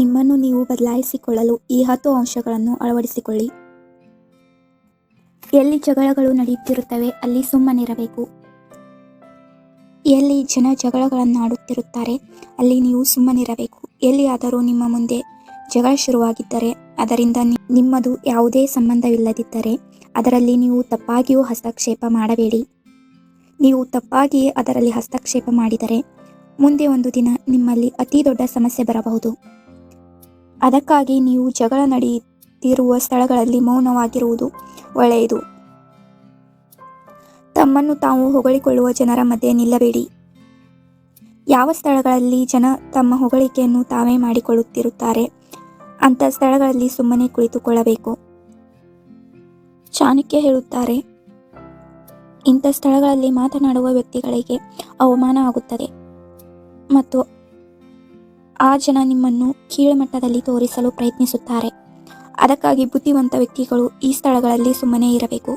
ನಿಮ್ಮನ್ನು ನೀವು ಬದಲಾಯಿಸಿಕೊಳ್ಳಲು ಈ ಹತ್ತು ಅಂಶಗಳನ್ನು ಅಳವಡಿಸಿಕೊಳ್ಳಿ. ಎಲ್ಲಿ ಜಗಳಗಳು ನಡೆಯುತ್ತಿರುತ್ತವೆ, ಅಲ್ಲಿ ಸುಮ್ಮನಿರಬೇಕು. ಎಲ್ಲಿ ಜನ ಜಗಳಗಳನ್ನಾಡುತ್ತಿರುತ್ತಾರೆ, ಅಲ್ಲಿ ನೀವು ಸುಮ್ಮನಿರಬೇಕು. ಎಲ್ಲಿಯಾದರೂ ನಿಮ್ಮ ಮುಂದೆ ಜಗಳ ಶುರುವಾಗಿದ್ದರೆ, ಅದರಿಂದ ನಿಮ್ಮದು ಯಾವುದೇ ಸಂಬಂಧವಿಲ್ಲದಿದ್ದರೆ, ಅದರಲ್ಲಿ ನೀವು ತಪ್ಪಾಗಿಯೂ ಹಸ್ತಕ್ಷೇಪ ಮಾಡಬೇಡಿ. ನೀವು ತಪ್ಪಾಗಿಯೇ ಅದರಲ್ಲಿ ಹಸ್ತಕ್ಷೇಪ ಮಾಡಿದರೆ, ಮುಂದೆ ಒಂದು ದಿನ ನಿಮ್ಮಲ್ಲಿ ಅತಿ ದೊಡ್ಡ ಸಮಸ್ಯೆ ಬರಬಹುದು. ಅದಕ್ಕಾಗಿ ನೀವು ಜಗಳ ನಡೆಯುತ್ತಿರುವ ಸ್ಥಳಗಳಲ್ಲಿ ಮೌನವಾಗಿರುವುದು ಒಳ್ಳೆಯದು. ತಮ್ಮನ್ನು ತಾವು ಹೊಗಳಿಕೊಳ್ಳುವ ಜನರ ಮಧ್ಯೆ ನಿಲ್ಲಬೇಡಿ. ಯಾವ ಸ್ಥಳಗಳಲ್ಲಿ ಜನ ತಮ್ಮ ಹೊಗಳಿಕೆಯನ್ನು ತಾವೇ ಮಾಡಿಕೊಳ್ಳುತ್ತಿರುತ್ತಾರೆ, ಅಂಥ ಸ್ಥಳಗಳಲ್ಲಿ ಸುಮ್ಮನೆ ಕುಳಿತುಕೊಳ್ಳಬೇಕು. ಚಾಣಕ್ಯ ಹೇಳುತ್ತಾರೆ, ಇಂಥ ಸ್ಥಳಗಳಲ್ಲಿ ಮಾತನಾಡುವ ವ್ಯಕ್ತಿಗಳಿಗೆ ಅವಮಾನ ಆಗುತ್ತದೆ ಮತ್ತು ಆ ಜನ ನಿಮ್ಮನ್ನು ಕೀಳುಮಟ್ಟದಲ್ಲಿ ತೋರಿಸಲು ಪ್ರಯತ್ನಿಸುತ್ತಾರೆ. ಅದಕ್ಕಾಗಿ ಬುದ್ಧಿವಂತ ವ್ಯಕ್ತಿಗಳು ಈ ಸ್ಥಳಗಳಲ್ಲಿ ಸುಮ್ಮನೆ ಇರಬೇಕು.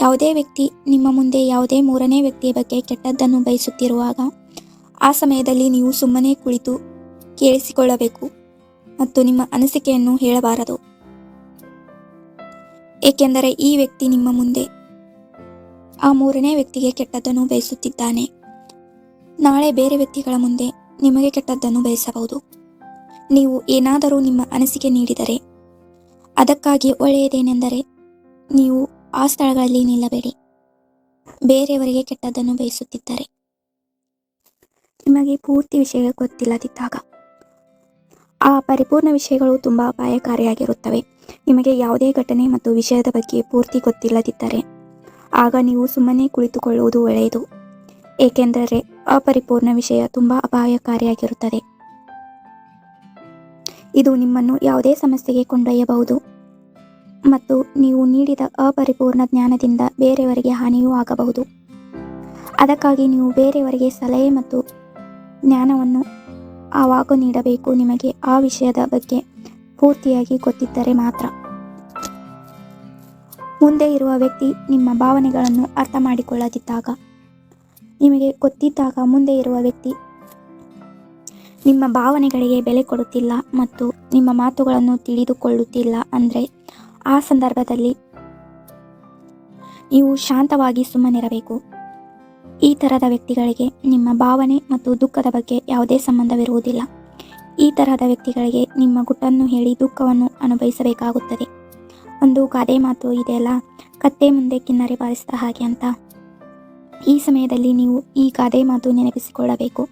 ಯಾವುದೇ ವ್ಯಕ್ತಿ ನಿಮ್ಮ ಮುಂದೆ ಯಾವುದೇ ಮೂರನೇ ವ್ಯಕ್ತಿಯ ಬಗ್ಗೆ ಕೆಟ್ಟದ್ದನ್ನು ಬಯಸುತ್ತಿರುವಾಗ ಆ ಸಮಯದಲ್ಲಿ ನೀವು ಸುಮ್ಮನೆ ಕುಳಿತು ಕೇಳಿಸಿಕೊಳ್ಳಬೇಕು ಮತ್ತು ನಿಮ್ಮ ಅನಿಸಿಕೆಯನ್ನು ಹೇಳಬಾರದು. ಏಕೆಂದರೆ ಈ ವ್ಯಕ್ತಿ ನಿಮ್ಮ ಮುಂದೆ ಆ ಮೂರನೇ ವ್ಯಕ್ತಿಗೆ ಕೆಟ್ಟದ್ದನ್ನು ಬಯಸುತ್ತಿದ್ದಾನೆ. ನಾಳೆ ಬೇರೆ ವ್ಯಕ್ತಿಗಳ ಮುಂದೆ ನಿಮಗೆ ಕೆಟ್ಟದ್ದನ್ನು ಬಯಸಬಹುದು. ನೀವು ಏನಾದರೂ ನಿಮ್ಮ ಅನಿಸಿಕೆ ನೀಡಿದರೆ, ಅದಕ್ಕಾಗಿ ಒಳ್ಳೆಯದೇನೆಂದರೆ, ನೀವು ಆ ಸ್ಥಳಗಳಲ್ಲಿ ನಿಲ್ಲಬೇಡಿ. ಬೇರೆಯವರಿಗೆ ಕೆಟ್ಟದ್ದನ್ನು ಬಯಸುತ್ತಿದ್ದಾರೆ. ನಿಮಗೆ ಪೂರ್ತಿ ವಿಷಯ ಗೊತ್ತಿಲ್ಲದಿದ್ದಾಗ. ಆ ಪರಿಪೂರ್ಣ ವಿಷಯಗಳು ತುಂಬ ಅಪಾಯಕಾರಿಯಾಗಿರುತ್ತವೆ. ನಿಮಗೆ ಯಾವುದೇ ಘಟನೆ ಮತ್ತು ವಿಷಯದ ಬಗ್ಗೆ ಪೂರ್ತಿ ಗೊತ್ತಿಲ್ಲದಿದ್ದರೆ, ಆಗ ನೀವು ಸುಮ್ಮನೆ ಕುಳಿತುಕೊಳ್ಳುವುದು ಒಳ್ಳೆಯದು. ಏಕೆಂದರೆ ಅಪರಿಪೂರ್ಣ ವಿಷಯ ತುಂಬ ಅಪಾಯಕಾರಿಯಾಗಿರುತ್ತದೆ. ಇದು ನಿಮ್ಮನ್ನು ಯಾವುದೇ ಸಮಸ್ಯೆಗೆ ಕೊಂಡೊಯ್ಯಬಹುದು. ಮತ್ತು ನೀವು ನೀಡಿದ ಅಪರಿಪೂರ್ಣ ಜ್ಞಾನದಿಂದ ಬೇರೆಯವರಿಗೆ ಹಾನಿಯೂ ಆಗಬಹುದು. ಅದಕ್ಕಾಗಿ ನೀವು ಬೇರೆಯವರಿಗೆ ಸಲಹೆ ಮತ್ತು ಜ್ಞಾನವನ್ನು ಆವಾಗ ನೀಡಬೇಕು. ನಿಮಗೆ ಆ ವಿಷಯದ ಬಗ್ಗೆ ಪೂರ್ತಿಯಾಗಿ ಗೊತ್ತಿದ್ದರೆ ಮಾತ್ರ. ಮುಂದೆ ಇರುವ ವ್ಯಕ್ತಿ ನಿಮ್ಮ ಭಾವನೆಗಳನ್ನು ಅರ್ಥ ಮಾಡಿಕೊಳ್ಳದಿದ್ದಾಗ ನಿಮಗೆ ಗೊತ್ತಿದ್ದಾಗ ಮುಂದೆ ಇರುವ ವ್ಯಕ್ತಿ ನಿಮ್ಮ ಭಾವನೆಗಳಿಗೆ ಬೆಲೆ ಕೊಡುತ್ತಿಲ್ಲ ಮತ್ತು ನಿಮ್ಮ ಮಾತುಗಳನ್ನು ತಿಳಿದುಕೊಳ್ಳುತ್ತಿಲ್ಲ ಅಂದರೆ ಆ ಸಂದರ್ಭದಲ್ಲಿ ನೀವು ಶಾಂತವಾಗಿ ಸುಮ್ಮನಿರಬೇಕು. ಈ ಥರದ ವ್ಯಕ್ತಿಗಳಿಗೆ ನಿಮ್ಮ ಭಾವನೆ ಮತ್ತು ದುಃಖದ ಬಗ್ಗೆ ಯಾವುದೇ ಸಂಬಂಧವಿರುವುದಿಲ್ಲ. ಈ ತರಹದ ವ್ಯಕ್ತಿಗಳಿಗೆ ನಿಮ್ಮ ಗುಟ್ಟನ್ನು ಹೇಳಿ ದುಃಖವನ್ನು ಅನುಭವಿಸಬೇಕಾಗುತ್ತದೆ. ಒಂದು ಗಾದೆ ಮಾತು ಇದೆಯಲ್ಲ, ಕತ್ತೆ ಮುಂದೆ ಕಿನ್ನರಿ ಬಾರಿಸಿದ ಹಾಗೆ ಅಂತ. ಈ ಸಮಯದಲ್ಲಿ ನೀವು ಈ ಗಾದೆ ಮಾತು ನೆನಪಿಸಿಕೊಳ್ಳಬೇಕು.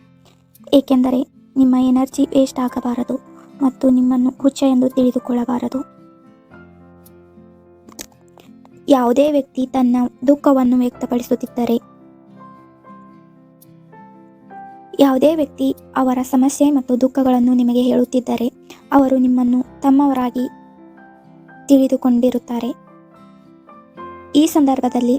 ಏಕೆಂದರೆ ನಿಮ್ಮ ಎನರ್ಜಿ ವೇಸ್ಟ್ ಆಗಬಾರದು ಮತ್ತು ನಿಮ್ಮನ್ನು ಹುಚ್ಚ ಎಂದು ತಿಳಿದುಕೊಳ್ಳಬಾರದು. ಯಾವುದೇ ವ್ಯಕ್ತಿ ತನ್ನ ದುಃಖವನ್ನು ವ್ಯಕ್ತಪಡಿಸುತ್ತಿದ್ದರೆ, ಯಾವುದೇ ವ್ಯಕ್ತಿ ಅವರ ಸಮಸ್ಯೆ ಮತ್ತು ದುಃಖಗಳನ್ನು ನಿಮಗೆ ಹೇಳುತ್ತಿದ್ದರೆ, ಅವರು ನಿಮ್ಮನ್ನು ತಮ್ಮವರಾಗಿ ತಿಳಿದುಕೊಂಡಿರುತ್ತಾರೆ. ಈ ಸಂದರ್ಭದಲ್ಲಿ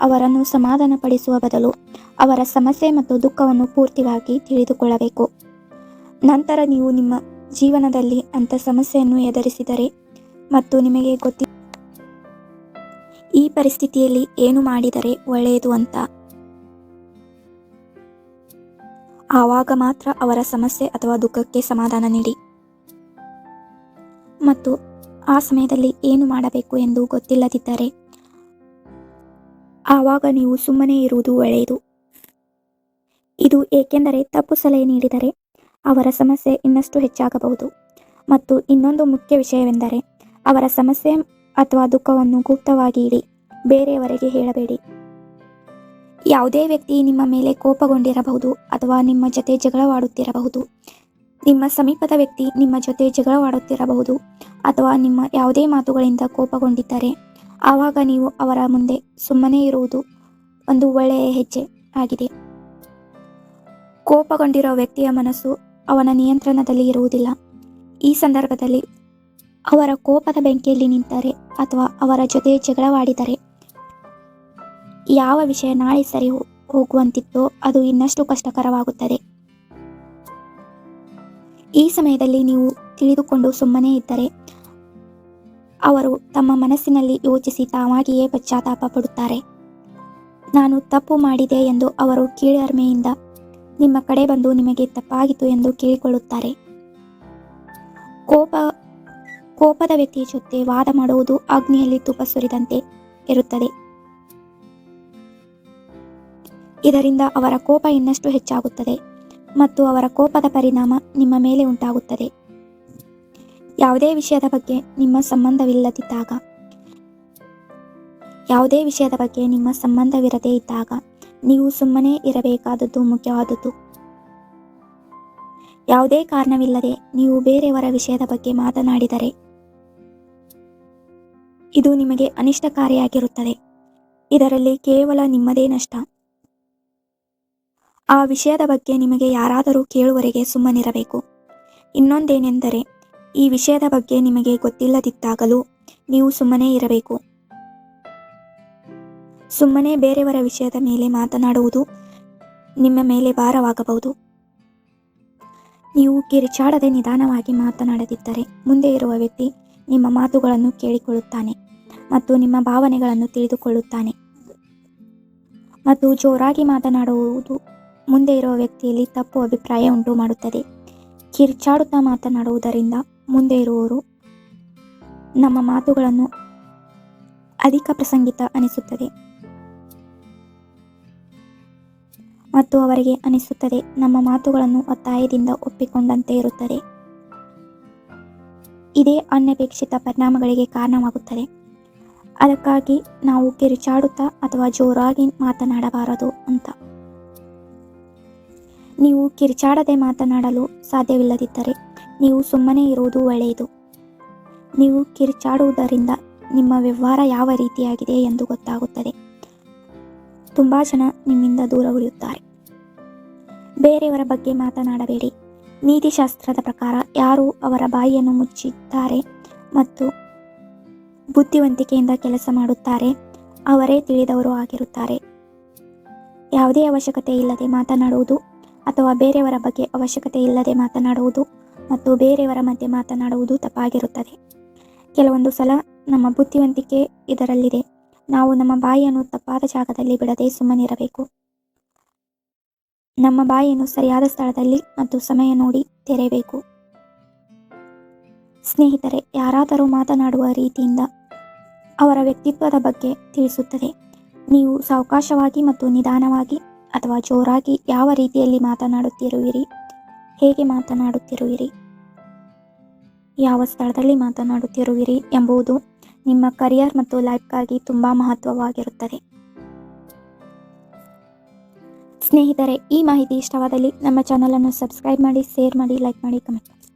ಅವರನ್ನು ಸಮಾಧಾನಪಡಿಸುವ ಬದಲು ಅವರ ಸಮಸ್ಯೆ ಮತ್ತು ದುಃಖವನ್ನು ಪೂರ್ತಿಯಾಗಿ ತಿಳಿದುಕೊಳ್ಳಬೇಕು. ನಂತರ ನೀವು ನಿಮ್ಮ ಜೀವನದಲ್ಲಿ ಅಂಥ ಸಮಸ್ಯೆಯನ್ನು ಎದುರಿಸಿದರೆ ಮತ್ತು ನಿಮಗೆ ಗೊತ್ತಿ ಈ ಪರಿಸ್ಥಿತಿಯಲ್ಲಿ ಏನು ಮಾಡಿದರೆ ಒಳ್ಳೆಯದು ಅಂತ. ಆವಾಗ ಮಾತ್ರ ಅವರ ಸಮಸ್ಯೆ ಅಥವಾ ದುಃಖಕ್ಕೆ ಸಮಾಧಾನ ನೀಡಿ. ಮತ್ತು ಆ ಸಮಯದಲ್ಲಿ ಏನು ಮಾಡಬೇಕು ಎಂದು ಗೊತ್ತಿಲ್ಲದಿದ್ದರೆ ಆವಾಗ ನೀವು ಸುಮ್ಮನೆ ಇರುವುದು ಒಳ್ಳೆಯದು. ಇದು ಏಕೆಂದರೆ ತಪ್ಪು ಸಲಹೆ ನೀಡಿದರೆ ಅವರ ಸಮಸ್ಯೆ ಇನ್ನಷ್ಟು ಹೆಚ್ಚಾಗಬಹುದು. ಮತ್ತು ಇನ್ನೊಂದು ಮುಖ್ಯ ವಿಷಯವೆಂದರೆ ಅವರ ಸಮಸ್ಯೆ ಅಥವಾ ದುಃಖವನ್ನು ಗುಪ್ತವಾಗಿ ಇಡಿ, ಬೇರೆಯವರಿಗೆ ಹೇಳಬೇಡಿ. ಯಾವುದೇ ವ್ಯಕ್ತಿ ನಿಮ್ಮ ಮೇಲೆ ಕೋಪಗೊಂಡಿರಬಹುದು ಅಥವಾ ನಿಮ್ಮ ಜೊತೆ ಜಗಳವಾಡುತ್ತಿರಬಹುದು. ನಿಮ್ಮ ಸಮೀಪದ ವ್ಯಕ್ತಿ ನಿಮ್ಮ ಜೊತೆ ಜಗಳವಾಡುತ್ತಿರಬಹುದು ಅಥವಾ ನಿಮ್ಮ ಯಾವುದೇ ಮಾತುಗಳಿಂದ ಕೋಪಗೊಂಡಿದ್ದರೆ ಆವಾಗ ನೀವು ಅವರ ಮುಂದೆ ಸುಮ್ಮನೆ ಇರುವುದು ಒಂದು ಒಳ್ಳೆಯ ಹೆಜ್ಜೆ ಆಗಿದೆ. ಕೋಪಗೊಂಡಿರೋ ವ್ಯಕ್ತಿಯ ಮನಸ್ಸು ಅವನ ನಿಯಂತ್ರಣದಲ್ಲಿ ಇರುವುದಿಲ್ಲ. ಈ ಸಂದರ್ಭದಲ್ಲಿ ಅವರ ಕೋಪದ ಬೆಂಕಿಯಲ್ಲಿ ನಿಂತರೆ ಅಥವಾ ಅವರ ಜೊತೆ ಜಗಳವಾಡಿದರೆ ಯಾವ ವಿಷಯ ನಾಳೆ ಸರಿ ಹೋಗುವಂತಿತ್ತೋ ಅದು ಇನ್ನಷ್ಟು ಕಷ್ಟಕರವಾಗುತ್ತದೆ. ಈ ಸಮಯದಲ್ಲಿ ನೀವು ತಿಳಿದುಕೊಂಡು ಸುಮ್ಮನೆ ಇದ್ದರೆ ಅವರು ತಮ್ಮ ಮನಸ್ಸಿನಲ್ಲಿ ಯೋಚಿಸಿ ತಾವಾಗಿಯೇ ಪಶ್ಚಾತ್ತಾಪ ಪಡುತ್ತಾರೆ ನಾನು ತಪ್ಪು ಮಾಡಿದೆ ಎಂದು ಅವರು ಕೀಳರ್ಮೆಯಿಂದ ನಿಮ್ಮ ಕಡೆ ಬಂದು ನಿಮಗೆ ತಪ್ಪಾಗಿತ್ತು ಎಂದು ಕೇಳಿಕೊಳ್ಳುತ್ತಾರೆ. ಕೋಪ, ಕೋಪದ ವ್ಯಕ್ತಿಯ ಜೊತೆ ವಾದ ಮಾಡುವುದು ಅಗ್ನಿಯಲ್ಲಿ ತುಪ್ಪ ಸುರಿದಂತೆ ಇರುತ್ತದೆ. ಇದರಿಂದ ಅವರ ಕೋಪ ಇನ್ನಷ್ಟು ಹೆಚ್ಚಾಗುತ್ತದೆ ಮತ್ತು ಅವರ ಕೋಪದ ಪರಿಣಾಮ ನಿಮ್ಮ ಮೇಲೆ ಉಂಟಾಗುತ್ತದೆ. ಯಾವುದೇ ವಿಷಯದ ಬಗ್ಗೆ ನಿಮ್ಮ ಸಂಬಂಧವಿಲ್ಲದಿದ್ದಾಗ, ಯಾವುದೇ ವಿಷಯದ ಬಗ್ಗೆ ನಿಮ್ಮ ಸಂಬಂಧವಿರದೇ ಇದ್ದಾಗ, ನೀವು ಸುಮ್ಮನೆ ಇರಬೇಕಾದದ್ದು ಮುಖ್ಯವಾದದ್ದು. ಯಾವುದೇ ಕಾರಣವಿಲ್ಲದೆ ನೀವು ಬೇರೆಯವರ ವಿಷಯದ ಬಗ್ಗೆ ಮಾತನಾಡಿದರೆ, ಇದು ನಿಮಗೆ ಅನಿಷ್ಟಕಾರಿಯಾಗಿರುತ್ತದೆ. ಇದರಲ್ಲಿ ಕೇವಲ ನಿಮ್ಮದೇ ನಷ್ಟ. ಆ ವಿಷಯದ ಬಗ್ಗೆ ನಿಮಗೆ ಯಾರಾದರೂ ಕೇಳುವರೆಗೆ ಸುಮ್ಮನಿರಬೇಕು. ಇನ್ನೊಂದೇನೆಂದರೆ ಈ ವಿಷಯದ ಬಗ್ಗೆ ನಿಮಗೆ ಗೊತ್ತಿಲ್ಲದಿದ್ದಾಗಲೂ ನೀವು ಸುಮ್ಮನೆ ಇರಬೇಕು. ಸುಮ್ಮನೆ ಬೇರೆಯವರ ವಿಷಯದ ಮೇಲೆ ಮಾತನಾಡುವುದು ನಿಮ್ಮ ಮೇಲೆ ಭಾರವಾಗಬಹುದು. ನೀವು ಕಿರಿಚಾಡದೆ ನಿಧಾನವಾಗಿ ಮಾತನಾಡದಿದ್ದರೆ ಮುಂದೆ ಇರುವ ವ್ಯಕ್ತಿ ನಿಮ್ಮ ಮಾತುಗಳನ್ನು ಕೇಳಿಕೊಳ್ಳುತ್ತಾನೆ ಮತ್ತು ನಿಮ್ಮ ಭಾವನೆಗಳನ್ನು ತಿಳಿದುಕೊಳ್ಳುತ್ತಾನೆ. ಮತ್ತು ಜೋರಾಗಿ ಮಾತನಾಡುವುದು ಮುಂದೆ ಇರುವ ವ್ಯಕ್ತಿಯಲ್ಲಿ ತಪ್ಪು ಅಭಿಪ್ರಾಯ ಉಂಟು ಮಾಡುತ್ತದೆ ಕಿರಿಚಾಡುತ್ತಾ ಮಾತನಾಡುವುದರಿಂದ ಮುಂದೆ ಇರುವವರು ನಮ್ಮ ಮಾತುಗಳನ್ನು ಅಧಿಕ ಪ್ರಸಂಗಿತ ಅನಿಸುತ್ತದೆ. ಮತ್ತು ಅವರಿಗೆ ಅನಿಸುತ್ತದೆ, ನಮ್ಮ ಮಾತುಗಳನ್ನು ಒತ್ತಾಯದಿಂದ ಒಪ್ಪಿಕೊಂಡಂತೆ ಇರುತ್ತದೆ. ಇದೇ ಅನಪೇಕ್ಷಿತ ಪರಿಣಾಮಗಳಿಗೆ ಕಾರಣವಾಗುತ್ತದೆ. ಅದಕ್ಕಾಗಿ ನಾವು ಕಿರುಚಾಡುತ್ತಾ ಅಥವಾ ಜೋರಾಗಿ ಮಾತನಾಡಬಾರದು ಅಂತ. ನೀವು ಕಿರಿಚಾಡದೆ ಮಾತನಾಡಲು ಸಾಧ್ಯವಿಲ್ಲದಿದ್ದರೆ ನೀವು ಸುಮ್ಮನೆ ಇರುವುದು ಒಳ್ಳೆಯದು. ನೀವು ಕಿರಿಚಾಡುವುದರಿಂದ ನಿಮ್ಮ ವ್ಯವಹಾರ ಯಾವ ರೀತಿಯಾಗಿದೆ ಎಂದು ಗೊತ್ತಾಗುತ್ತದೆ. ತುಂಬ ಜನ ನಿಮ್ಮಿಂದ ದೂರ ಉಳಿಯುತ್ತಾರೆ. ಬೇರೆಯವರ ಬಗ್ಗೆ ಮಾತನಾಡಬೇಡಿ. ನೀತಿಶಾಸ್ತ್ರದ ಪ್ರಕಾರ ಯಾರು ಅವರ ಬಾಯಿಯನ್ನು ಮುಚ್ಚಿದ್ದಾರೆ ಮತ್ತು ಬುದ್ಧಿವಂತಿಕೆಯಿಂದ ಕೆಲಸ ಮಾಡುತ್ತಾರೆ, ಅವರೇ ತಿಳಿದವರು ಆಗಿರುತ್ತಾರೆ. ಯಾವುದೇ ಅವಶ್ಯಕತೆ ಇಲ್ಲದೆ ಮಾತನಾಡುವುದು ಅಥವಾ ಬೇರೆಯವರ ಬಗ್ಗೆ ಅವಶ್ಯಕತೆ ಇಲ್ಲದೆ ಮಾತನಾಡುವುದು ಮತ್ತು ಬೇರೆಯವರ ಮಧ್ಯೆ ಮಾತನಾಡುವುದು ತಪ್ಪಾಗಿರುತ್ತದೆ. ಕೆಲವೊಂದು ಸಲ ನಮ್ಮ ಬುದ್ಧಿವಂತಿಕೆ ಇದರಲ್ಲಿದೆ. ನಾವು ನಮ್ಮ ಬಾಯಿಯನ್ನು ತಪ್ಪಾದ ಜಾಗದಲ್ಲಿ ಬಿಡದೆ ಸುಮ್ಮನಿರಬೇಕು ನಮ್ಮ ಬಾಯಿಯನ್ನು ಸರಿಯಾದ ಸ್ಥಳದಲ್ಲಿ ಮತ್ತು ಸಮಯ ನೋಡಿ ತೆರೆಯಬೇಕು. ಸ್ನೇಹಿತರೆ, ಯಾರಾದರೂ ಮಾತನಾಡುವ ರೀತಿಯಿಂದ ಅವರ ವ್ಯಕ್ತಿತ್ವದ ಬಗ್ಗೆ ತಿಳಿಸುತ್ತದೆ. ನೀವು ಸಾವಕಾಶವಾಗಿ ಮತ್ತು ನಿಧಾನವಾಗಿ ಅಥವಾ ಜೋರಾಗಿ ಯಾವ ರೀತಿಯಲ್ಲಿ ಮಾತನಾಡುತ್ತಿರುವಿರಿ? ಹೇಗೆ ಮಾತನಾಡುತ್ತಿರುವಿರಿ? ಯಾವ ಸ್ಥಳದಲ್ಲಿ ಮಾತನಾಡುತ್ತಿರುವಿರಿ ಎಂಬುದು ನಿಮ್ಮ ಕರಿಯರ್ ಮತ್ತು ಲೈಫ್ಗಾಗಿ ತುಂಬ ಮಹತ್ವವಾಗಿರುತ್ತದೆ. ಸ್ನೇಹಿತರೆ, ಈ ಮಾಹಿತಿ ಇಷ್ಟವಾದಲ್ಲಿ ನಮ್ಮ ಚಾನಲನ್ನು ಸಬ್ಸ್ಕ್ರೈಬ್ ಮಾಡಿ ಶೇರ್ ಮಾಡಿ ಲೈಕ್ ಮಾಡಿ ಕಮೆಂಟ್ ಮಾಡಿ.